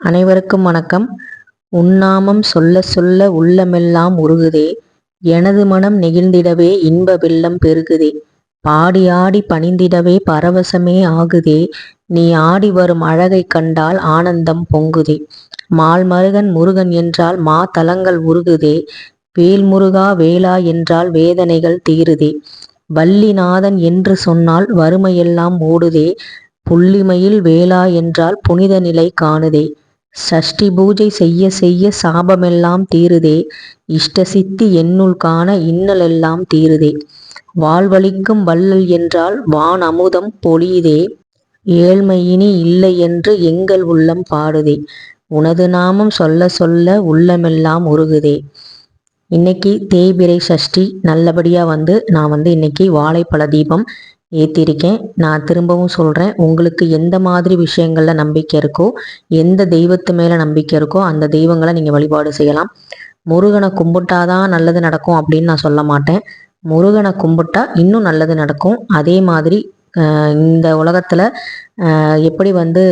அனைவருக்கும் வணக்கம். உன்னாமம் சொல்ல சொல்ல உள்ளமெல்லாம் உருகுதே. எனது மனம் நெகிழ்ந்திடவே இன்ப வெள்ளம் பெருகுதே. பாடி ஆடி பணிந்திடவே பரவசமே ஆகுதே. நீ ஆடி வரும் அழகை கண்டால் ஆனந்தம் பொங்குதே. மால் மருகன் முருகன் என்றால் மா தலங்கள் உருகுதே. வேல் முருகா வேளா என்றால் வேதனைகள் தீருதே. வள்ளிநாதன் என்று சொன்னால் வறுமையெல்லாம் ஓடுதே புள்ளிமையில் வேளா என்றால் புனித நிலை காணுதே. சஷ்டி பூஜை செய்ய செய்ய சாபமெல்லாம் தீருதே. இஷ்ட சித்தி என்னுள் காண இன்னலெல்லாம் தீருதே. வாழ்வழிக்கும் வள்ளல் என்றால் வான் அமுதம் பொழியுதே. ஏழ்மையினி இல்லை என்று எங்கள் உள்ளம் பாடுதே. உனது நாமம் சொல்ல சொல்ல உள்ளமெல்லாம் உருகுதே. இன்னைக்கு தேய்பிரை சஷ்டி நல்லபடியாக வந்து நான் வந்து இன்னைக்கு வாழைப்பழ தீபம் ஏற்றிருக்கேன் நான் திரும்பவும் சொல்கிறேன் உங்களுக்கு எந்த மாதிரி விஷயங்களில் நம்பிக்கை இருக்கோ எந்த தெய்வத்து மேலே நம்பிக்கை இருக்கோ அந்த தெய்வங்களை நீங்கள் வழிபாடு செய்யலாம். முருகனை கும்பிட்டாதான் நல்லது நடக்கும் அப்படின்னு நான் சொல்ல மாட்டேன். முருகனை கும்பிட்டா இன்னும் நல்லது நடக்கும். அதே மாதிரி இந்த உலகத்தில் எப்படி வந்து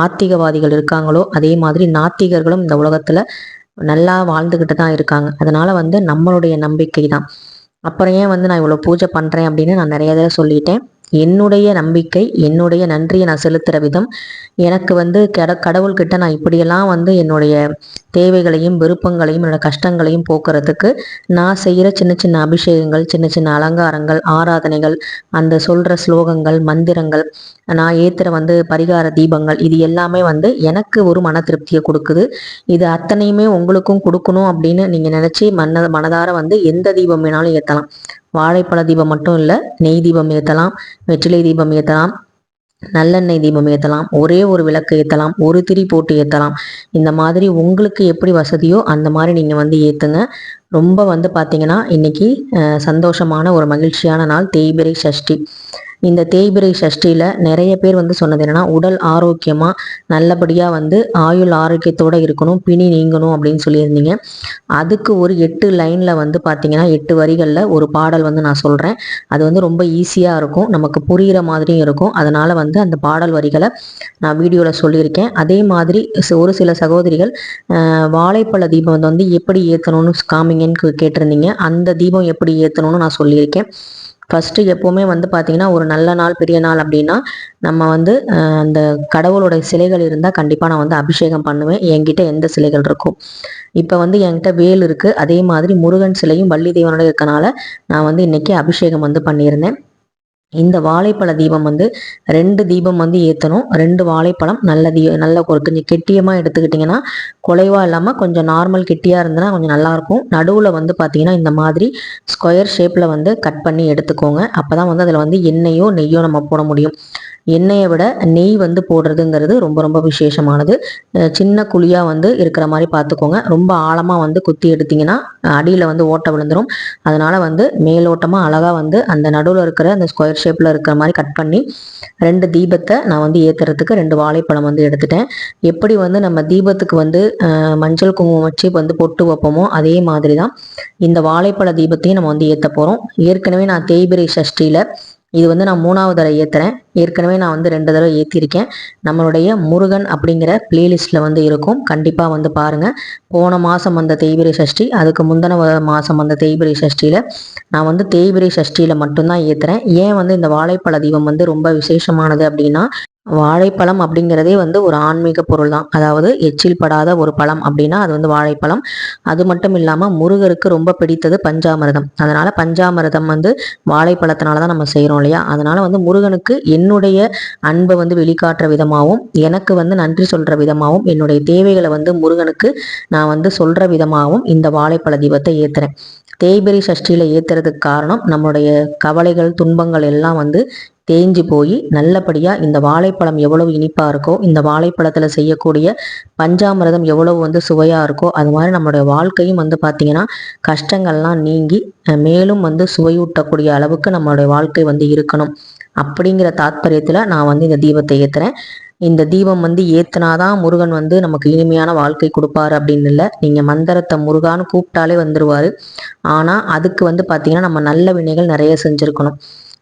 ஆத்திகவாதிகள் இருக்காங்களோ அதே மாதிரி நாத்திகர்களும் இந்த உலகத்தில் நல்லா வாழ்ந்துக்கிட்டு தான் இருக்காங்க. அதனால் வந்து நம்மளுடைய நம்பிக்கை தான் அப்புறம் ஏன் வந்து நான் இவ்வளோ பூஜை பண்ணுறேன் அப்படின்னு நான் நிறைய தடவை சொல்லிட்டேன். என்னுடைய நம்பிக்கை என்னுடைய நன்றியை நான் செலுத்துகிற விதம். எனக்கு வந்து கட கடவுள்கிட்ட நான் இப்படியெல்லாம் வந்து என்னுடைய தேவைகளையும் விருப்பங்களையும் என்னோட கஷ்டங்களையும் போக்குறதுக்கு நான் செய்கிற சின்ன சின்ன அபிஷேகங்கள் சின்ன சின்ன அலங்காரங்கள் ஆராதனைகள் அந்த சொல்கிற ஸ்லோகங்கள் மந்திரங்கள் நான் ஏற்றுற வந்து பரிகார தீபங்கள் இது எல்லாமே வந்து எனக்கு ஒரு மன திருப்தியை கொடுக்குது. இது அத்தனையுமே உங்களுக்கும் கொடுக்கணும் அப்படின்னு நீங்கள் நினச்சி மன மனதார வந்து எந்த தீபம் வேணாலும் ஏற்றலாம் வாழைப்பழ தீபம் மட்டும் இல்லை நெய் தீபம் ஏற்றலாம் வெற்றிலை தீபம் ஏற்றலாம் நல்லெண்ணெய் தீபம் ஏற்றலாம் ஒரே ஒரு விளக்கு ஏற்றலாம் ஒரு திரி போட்டு ஏற்றலாம் இந்த மாதிரி உங்களுக்கு எப்படி வசதியோ அந்த மாதிரி நீங்கள் வந்து ஏற்றுங்க ரொம்ப வந்து பார்த்தீங்கன்னா இன்னைக்கு சந்தோஷமான ஒரு மகிழ்ச்சியான நாள் தேய்பிரை சஷ்டி இந்த தேய்பிரை சஷ்டியில் நிறைய பேர் வந்து சொன்னது என்னன்னா உடல் ஆரோக்கியமாக நல்லபடியாக வந்து ஆயுள் ஆரோக்கியத்தோடு இருக்கணும் பிணி நீங்கணும் அப்படின்னு சொல்லியிருந்தீங்க. அதுக்கு ஒரு எட்டு லைனில் வந்து பார்த்தீங்கன்னா எட்டு வரிகளில் ஒரு பாடல் வந்து நான் சொல்கிறேன் அது வந்து ரொம்ப ஈஸியாக இருக்கும் நமக்கு புரிகிற மாதிரியும் இருக்கும். அதனால் வந்து அந்த பாடல் வரிகளை நான் வீடியோவில் சொல்லியிருக்கேன். அதே மாதிரி ஒரு சில சகோதரிகள் வாழைப்பழ தீபம் வந்து எப்படி ஏற்றணும்னு காமிங்கன்னு கேட்டிருந்தீங்க. அந்த தீபம் எப்படி ஏற்றணும்னு நான் சொல்லியிருக்கேன். ஃபஸ்ட்டு எப்போவுமே வந்து பார்த்திங்கன்னா ஒரு நல்ல நாள் பெரிய நாள் அப்படின்னா நம்ம வந்து அந்த கடவுளோட சிலைகள் இருந்தால் கண்டிப்பாக நான் வந்து அபிஷேகம் பண்ணுவேன். என்கிட்ட எந்த சிலைகள் இருக்கும் இப்போ வந்து என்கிட்ட வேல் இருக்குது அதே மாதிரி முருகன் சிலையும் வள்ளி தேவனோட இருக்கனால நான் வந்து இன்றைக்கி அபிஷேகம் வந்து பண்ணியிருந்தேன். இந்த வாழைப்பழ தீபம் வந்து ரெண்டு தீபம் வந்து ஏற்றணும் ரெண்டு வாழைப்பழம் நல்ல தீ நல்ல ஒரு கொஞ்சம் கெட்டியமாக எடுத்துக்கிட்டிங்கன்னா குலைவாக இல்லாமல் கொஞ்சம் நார்மல் கெட்டியாக இருந்ததுன்னா கொஞ்சம் நல்லாயிருக்கும். நடுவில் வந்து பார்த்திங்கன்னா இந்த மாதிரி ஸ்கொயர் ஷேப்பில் வந்து கட் பண்ணி எடுத்துக்கோங்க. அப்போ தான் வந்து அதில் வந்து எண்ணெயோ நெய்யோ நம்ம போட முடியும். எண்ணெயை விட நெய் வந்து போடுறதுங்கிறது ரொம்ப ரொம்ப விசேஷமானது. சின்ன குழியாக வந்து இருக்கிற மாதிரி பார்த்துக்கோங்க. ரொம்ப ஆழமாக வந்து குத்தி எடுத்திங்கன்னா அடியில் வந்து ஓட்டை விழுந்துடும் அதனால் வந்து மேலோட்டமாக அழகாக வந்து அந்த நடுவில் இருக்கிற அந்த ஸ்கொயர் ஷேப்பில் இருக்கிற மாதிரி கட் பண்ணி ரெண்டு தீபத்தை நான் வந்து ஏற்றுறதுக்கு ரெண்டு வாழைப்பழம் வந்து எடுத்துட்டேன். எப்படி வந்து நம்ம தீபத்துக்கு வந்து மஞ்சள் குங்குமம் வச்சு வந்து பொட்டு வைப்போமோ அதே மாதிரி தான் இந்த வாழைப்பழ தீபத்தையும் நம்ம வந்து ஏற்ற போகிறோம் ஏற்கனவே நான் தேய்பிரை சஷ்டியில் இது வந்து நான் மூணாவது தடவை ஏற்றுறேன் ஏற்கனவே நான் வந்து ரெண்டு தடவை ஏற்றிருக்கேன் நம்மளுடைய முருகன் அப்படிங்கிற பிளேலிஸ்ட்டில் வந்து இருக்கும். கண்டிப்பாக வந்து பாருங்கள் போன மாதம் வந்த தேய்பிரை சஷ்டி அதுக்கு முந்தின மாதம் வந்த தேய்பிரை சஷ்டியில் நான் வந்து தேய்பிரை சஷ்டியில் மட்டும்தான் ஏற்றுறேன் ஏன் வந்து இந்த வாழைப்பழ தீபம் வந்து ரொம்ப விசேஷமானது அப்படின்னா வாழைப்பழம் அப்படிங்கிறதே வந்து ஒரு ஆன்மீக பொருள் தான் அதாவது எச்சில் படாத ஒரு பழம் அப்படின்னா அது வந்து வாழைப்பழம். அது மட்டும் இல்லாமல் முருகருக்கு ரொம்ப பிடித்தது பஞ்சாமிரதம். அதனால் பஞ்சாமிரதம் வந்து வாழைப்பழத்தினால தான் நம்ம செய்கிறோம் இல்லையா? அதனால் வந்து முருகனுக்கு என்னுடைய அன்பை வந்து வெளிக்காட்டுற விதமாகவும் எனக்கு வந்து நன்றி சொல்கிற விதமாகவும் என்னுடைய தேவைகளை வந்து முருகனுக்கு நான் வந்து சொல்கிற விதமாகவும் இந்த வாழைப்பழ தீபத்தை ஏற்றுறேன் தேய்பிரி சஷ்டியில் ஏற்றுறதுக்கு காரணம் நம்மளுடைய கவலைகள் துன்பங்கள் எல்லாம் வந்து தேஞ்சு போய் நல்லபடியாக இந்த வாழைப்பழம் எவ்வளவு இனிப்பாக இருக்கோ இந்த வாழைப்பழத்தில் செய்யக்கூடிய பஞ்சாமிரதம் எவ்வளவு வந்து சுவையாக இருக்கோ அது மாதிரி நம்மளுடைய வாழ்க்கையும் வந்து பார்த்திங்கன்னா கஷ்டங்கள்லாம் நீங்கி மேலும் வந்து சுவையூட்டக்கூடிய அளவுக்கு நம்மளுடைய வாழ்க்கை வந்து இருக்கணும். அப்படிங்கிற தாத்பரியத்தில் நான் வந்து இந்த தீபத்தை ஏற்றுறேன் இந்த தீபம் வந்து ஏத்தினாதான் முருகன் வந்து நமக்கு இனிமையான வாழ்க்கை கொடுப்பாரு அப்படின்னு இல்லை. நீங்கள் மந்திரத்தை முருகான்னு கூப்பிட்டாலே வந்துடுவார் ஆனால் அதுக்கு வந்து பார்த்தீங்கன்னா நம்ம நல்ல வினைகள் நிறைய செஞ்சுருக்கணும்.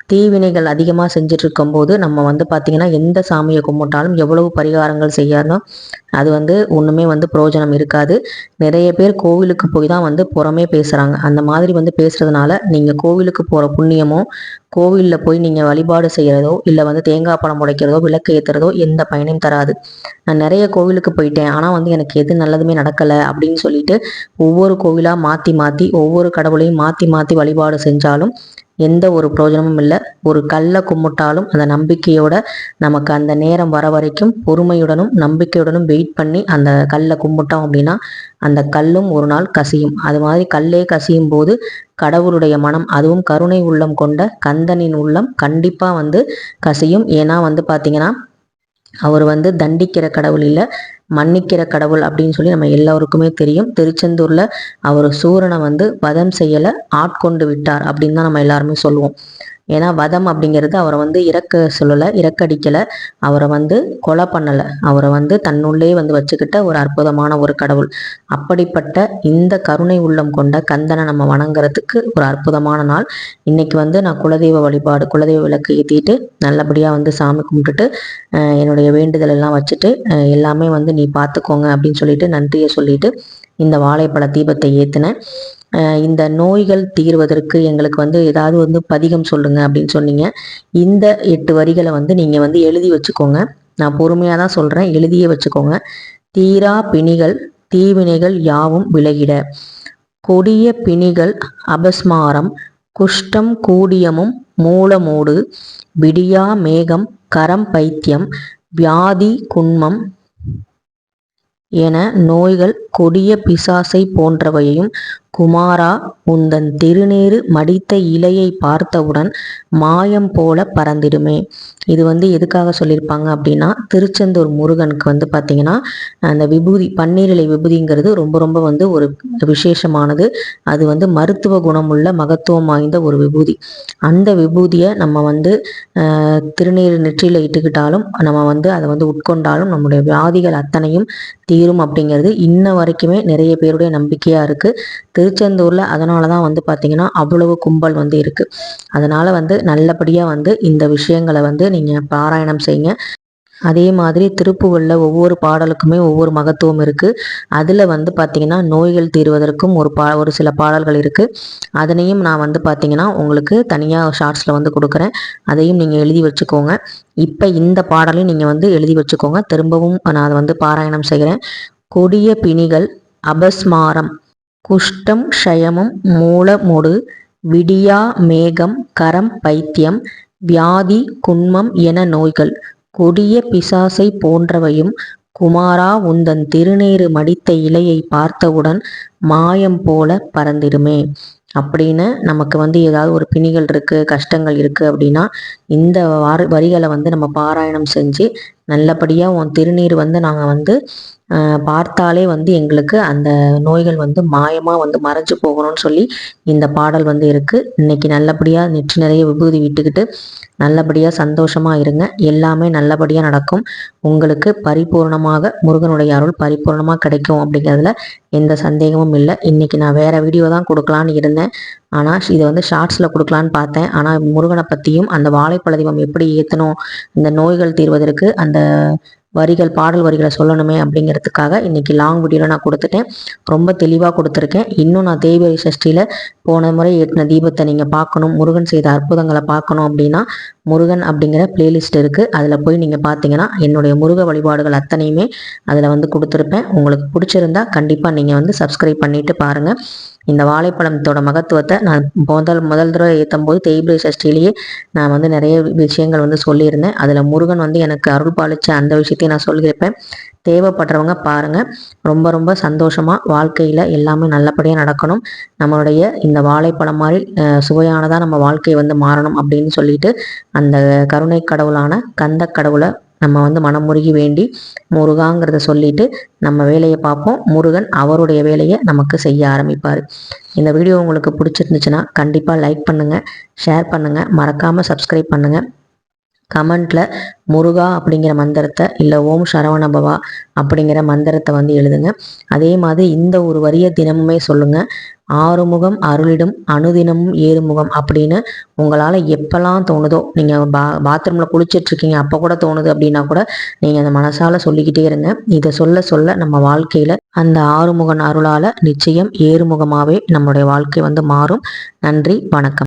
தீவினைகள் அதிகமாக செஞ்சுட்டு இருக்கும்போது நம்ம வந்து பார்த்திங்கன்னா எந்த சாமியை கும்பிட்டாலும் எவ்வளவு பரிகாரங்கள் செய்யணும் அது வந்து ஒன்றுமே வந்து பிரயோஜனம் இருக்காது. நிறைய பேர் கோவிலுக்கு போய் தான் வந்து புறமே பேசுகிறாங்க அந்த மாதிரி வந்து பேசுகிறதுனால நீங்கள் கோவிலுக்கு போகிற புண்ணியமோ கோவிலில் போய் நீங்கள் வழிபாடு செய்கிறதோ இல்லை வந்து தேங்காய் பழம் உடைக்கிறதோ விளக்கு ஏற்றுறதோ எந்த பயனையும் தராது. நான் நிறைய கோவிலுக்கு போயிட்டேன். ஆனால் வந்து எனக்கு எது நல்லதுமே நடக்கலை அப்படின்னு சொல்லிட்டு ஒவ்வொரு கோவிலாக மாற்றி மாற்றி ஒவ்வொரு கடவுளையும் மாற்றி மாற்றி வழிபாடு செஞ்சாலும் எந்த ஒரு பிரயோஜனமும் இல்லை. ஒரு கல்லை கும்பிட்டாலும் அந்த நம்பிக்கையோட நமக்கு அந்த நேரம் வர வரைக்கும் பொறுமையுடனும் நம்பிக்கையுடனும் வெயிட் பண்ணி அந்த கல்லை கும்பிட்டோம் அப்படின்னா அந்த கல்லும் ஒரு நாள் கசியும். அது மாதிரி கல்லே கசியும் போது கடவுளுடைய மனம் அதுவும் கருணை உள்ளம் கொண்ட கந்தனின் உள்ளம் கண்டிப்பாக வந்து கசியும். ஏன்னா வந்து பார்த்தீங்கன்னா அவர் வந்து தண்டிக்கிற கடவுள் இல்லை. மன்னிக்கிற கடவுள் அப்படின்னு சொல்லி நம்ம எல்லோருக்குமே தெரியும். திருச்செந்தூரில் அவர் சூரனை வந்து வதம் செய்யலை ஆட்கொண்டு விட்டார் அப்படின்னு தான் நம்ம எல்லாருமே சொல்லுவோம். ஏன்னா வதம் அப்படிங்கிறது அவரை வந்து இறக்க சொல்லலை இறக்கடிக்கலை. அவரை வந்து கொலை பண்ணலை. அவரை வந்து தன்னுள்ளே வந்து வச்சுக்கிட்ட ஒரு அற்புதமான ஒரு கடவுள். அப்படிப்பட்ட இந்த கருணை உள்ளம் கொண்ட கந்தனை நம்ம வணங்குறதுக்கு ஒரு அற்புதமான நாள். இன்னைக்கு வந்து நான் குலதெய்வ வழிபாடு குலதெய்வ விளக்கு ஏற்றிட்டு நல்லபடியாக வந்து சாமி கும்பிட்டுட்டு என்னுடைய வேண்டுதல் எல்லாம் வச்சுட்டு எல்லாமே வந்து நீ பார்த்துக்கோங்க அப்படின்னு சொல்லிட்டு நன்றியை சொல்லிட்டு இந்த வாழைப்பழ தீபத்தை ஏற்றினேன் இந்த நோய்கள் தீர்வதற்கு எங்களுக்கு வந்து ஏதாவது வந்து பதிகம் சொல்லுங்க அப்படின்னு சொன்னீங்க. இந்த எட்டு வரிகளை வந்து நீங்கள் வந்து எழுதி வச்சுக்கோங்க. நான் பொறுமையாக தான் சொல்கிறேன் எழுதியே வச்சுக்கோங்க. தீரா பிணிகள் தீவினைகள் யாவும் விலகிட. கொடிய பிணிகள் அபஸ்மாரம் குஷ்டம் கூடியமும் மூலமோடு விடியா மேகம் கரம் பைத்தியம் வியாதி குன்மம் என நோய்கள் கொடிய பிசாசை போன்றவையையும் குமாரா உந்தன் திருநீறு மடித்த இலையை பார்த்தவுடன் மாயம் போல பறந்திடுமே. இது வந்து எதுக்காக சொல்லியிருப்பாங்க அப்படின்னா திருச்செந்தூர் முருகனுக்கு வந்து பார்த்தீங்கன்னா அந்த விபூதி பன்னீரிலை விபூதிங்கிறது ரொம்ப ரொம்ப வந்து ஒரு விசேஷமானது. அது வந்து மருத்துவ குணமுள்ள மகத்துவம் வாய்ந்த ஒரு விபூதி. அந்த விபூதியை நம்ம வந்து திருநீர் நெற்றியில் இட்டுக்கிட்டாலும் நம்ம வந்து அதை வந்து உட்கொண்டாலும் நம்முடைய வியாதிகள் அத்தனையும் தீரும் அப்படிங்கிறது இன்ன வரைக்குமே நிறைய பேருடைய நம்பிக்கையாக இருக்குது திருச்செந்தூரில் அதனால தான் வந்து பார்த்திங்கன்னா அவ்வளவு கும்பல் வந்து இருக்குது அதனால் வந்து நல்லபடியாக வந்து இந்த விஷயங்களை வந்து நீங்கள் பாராயணம் செய்யுங்க. அதே மாதிரி திருப்புகளில் ஒவ்வொரு பாடலுக்குமே ஒவ்வொரு மகத்துவம் இருக்குது அதில் வந்து பார்த்திங்கன்னா நோய்கள் தீர்வதற்கும் ஒரு பா ஒரு சில பாடல்கள் இருக்குது அதனையும் நான் வந்து பார்த்திங்கன்னா உங்களுக்கு தனியாக ஷார்ட்ஸில் வந்து கொடுக்குறேன். அதையும் நீங்கள் எழுதி வச்சுக்கோங்க. இப்போ இந்த பாடலையும் நீங்கள் வந்து எழுதி வச்சுக்கோங்க. திரும்பவும் நான் அதை வந்து பாராயணம் செய்கிறேன் கொடிய பிணிகள் அபஸ்மாரம் குஷ்டம் க்ஷயமும் மூலமொடு விடியா மேகம் கரம் பைத்தியம் வியாதி குன்மம் என நோய்கள் கொடிய பிசாசை போன்றவையும் குமாரா உந்தன் திருநீறு மடித்த இலையை பார்த்தவுடன் மாயம் போல பறந்திடுமே. அப்படின்னு நமக்கு வந்து ஏதாவது ஒரு பிணிகள் இருக்குது கஷ்டங்கள் இருக்குது அப்படின்னா இந்த வார வரிகளை வந்து நம்ம பாராயணம் செஞ்சு நல்லபடியாக உன் திருநீர் வந்து நாங்கள் வந்து பார்த்தாலே வந்து எங்களுக்கு அந்த நோய்கள் வந்து மாயமாக வந்து மறைஞ்சு போகணும்னு சொல்லி இந்த பாடல் வந்து இருக்குது இன்னைக்கு நல்லபடியாக நெற்றி நிறைய விபூதி விட்டுக்கிட்டு நல்லபடியாக சந்தோஷமாக இருங்க. எல்லாமே நல்லபடியாக நடக்கும். உங்களுக்கு பரிபூர்ணமாக முருகனுடைய அருள் பரிபூர்ணமாக கிடைக்கும் அப்படிங்கிறதுல எந்த சந்தேகமும் இல்லை. இன்றைக்கி நான் வேறு வீடியோ தான் கொடுக்கலான்னு இருந்தேன். ஆனால் இதை வந்து ஷார்ட்ஸில் கொடுக்கலான்னு பார்த்தேன். ஆனால் முருகனை பற்றியும் அந்த வாழைப்பழ தீபம் எப்படி ஏற்றணும் இந்த நோய்கள் தீர்வதற்கு அந்த வரிகள் பாடல் வரிகளை சொல்லணுமே அப்படிங்கிறதுக்காக இன்றைக்கி லாங் வீடியோவில் நான் கொடுத்துட்டேன். ரொம்ப தெளிவாக கொடுத்துருக்கேன். இன்னும் நான் தேய்பிரை சஷ்டியில் போன முறை ஏற்றின தீபத்தை நீங்கள் பார்க்கணும் முருகன் செய்த அற்புதங்களை பார்க்கணும் அப்படின்னா முருகன் அப்படிங்கிற பிளேலிஸ்ட் இருக்குது அதில் போய் நீங்கள் பார்த்தீங்கன்னா என்னுடைய முருக வழிபாடுகள் அத்தனையுமே அதில் வந்து கொடுத்துருப்பேன். உங்களுக்கு பிடிச்சிருந்தா கண்டிப்பாக நீங்கள் வந்து சப்ஸ்கிரைப் பண்ணிவிட்டு பாருங்கள் இந்த வாழைப்பழத்தோட மகத்துவத்தை நான் முதல் முதல் தடவை ஏற்றும் போது தேய்பிரை சஷ்டிலேயே நான் வந்து நிறைய விஷயங்கள் வந்து சொல்லியிருந்தேன். அதில் முருகன் வந்து எனக்கு அருள் பாலிச்ச அந்த விஷயத்தையும் நான் சொல்லியிருப்பேன். தேவைப்படுறவங்க பாருங்கள் ரொம்ப ரொம்ப சந்தோஷமாக வாழ்க்கையில் எல்லாமே நல்லபடியாக நடக்கணும். நம்மளுடைய இந்த வாழைப்பழம் மாதிரி சுவையானதாக நம்ம வாழ்க்கை வந்து மாறணும் அப்படின்னு சொல்லிட்டு அந்த கருணை கடவுளான கந்த கடவுளை நம்ம வந்து மனமுருகி வேண்டி முருகாங்கிறத சொல்லிட்டு நம்ம வேலையை பார்ப்போம். முருகன் அவருடைய வேலையை நமக்கு செய்ய ஆரம்பிப்பார். இந்த வீடியோ உங்களுக்கு பிடிச்சிருந்துச்சுன்னா கண்டிப்பாக லைக் பண்ணுங்கள் ஷேர் பண்ணுங்கள் மறக்காமல் சப்ஸ்கிரைப் பண்ணுங்கள் கமெண்ட்ல முருகா அப்படிங்கிற மந்திரத்தை இல்லை ஓம் சரவணபவா அப்படிங்கிற மந்திரத்தை வந்து எழுதுங்க. அதே மாதிரி இந்த ஒரு வரியை தினமுமே சொல்லுங்க. ஆறுமுகம் அருளிடும் அனுதினமும் ஏறுமுகம் அப்படின்னு உங்களால் எப்போல்லாம் தோணுதோ நீங்கள் பா பாத்ரூமில் குளிச்சிட்ருக்கீங்க அப்போ கூட தோணுது அப்படின்னா கூட நீங்கள் அந்த மனசால் சொல்லிக்கிட்டே இருங்க. இதை சொல்ல சொல்ல நம்ம வாழ்க்கையில் அந்த ஆறுமுகன் அருளால் நிச்சயம் ஏறுமுகமாகவே நம்மளுடைய வாழ்க்கை வந்து மாறும். நன்றி வணக்கம்.